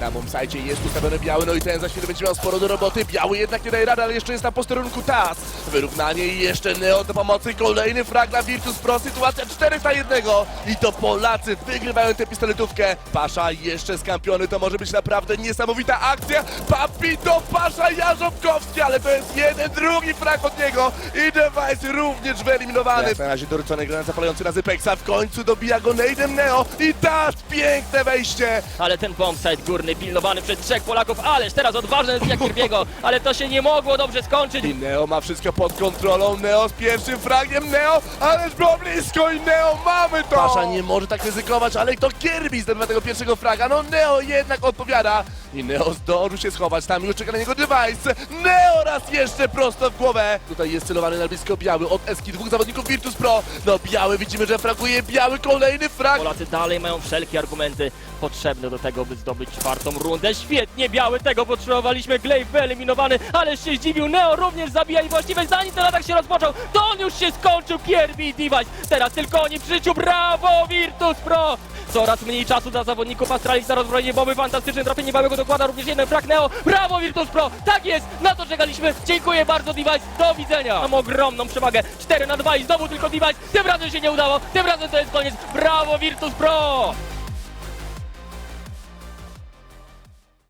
Na bombsite jest ustawiony biały, no i ten za chwilę będzie miał sporo do roboty. Biały jednak nie daje rady, ale jeszcze jest na posterunku TAS. Wyrównanie i jeszcze Neo do pomocy. Kolejny frag na Virtus Pro. Sytuacja 4 na 1. I to Polacy wygrywają tę pistoletówkę. Pasza jeszcze skampiony, to może być naprawdę niesamowita akcja. Papito Pasza Jarzobkowski, ale to jest jeden, drugi frag od niego. I Device również wyeliminowany. Jak na razie doryczony granat zapalający na Zypeksa. W końcu dobija go Nejdem Neo. I TAS, piękne wejście. Ale ten bombsite górny pilnowany przez trzech Polaków, ależ teraz odważny jest jak Kirbiego, ale to się nie mogło dobrze skończyć. I Neo ma wszystko pod kontrolą. Neo z pierwszym fragiem. Neo, ależ było blisko i Neo mamy to! Pasza nie może tak ryzykować, ale to Kirby zdobywa tego pierwszego fraga. No Neo jednak odpowiada. I Neo zdążył się schować. Tam już czeka na niego device. Neo raz jeszcze prosto w głowę. Tutaj jest celowany na blisko biały od Eski. Dwóch zawodników Virtus Pro. No biały widzimy, że fraguje. Biały kolejny frag. Polacy dalej mają wszelkie argumenty potrzebne do tego, by zdobyć czwartą rundę. Świetnie, biały, tego potrzebowaliśmy. Glaive wyeliminowany, ale się zdziwił. Neo również zabija i właściwie zanim ten atak się rozpoczął, to on już się skończył. Kirby Device. Teraz tylko oni przy życiu. Brawo, Virtus Pro! Coraz mniej czasu dla zawodników Astralis na rozbrojenie bomby. Fantastyczne trafienie Białego dokłada również jeden frak Neo. Brawo, Virtus Pro! Tak jest! Na to czekaliśmy. Dziękuję bardzo, Device. Do widzenia. Mam ogromną przewagę. 4 na 2 i znowu tylko Device. Tym razem się nie udało. Tym razem to jest koniec. Brawo, Virtus Pro!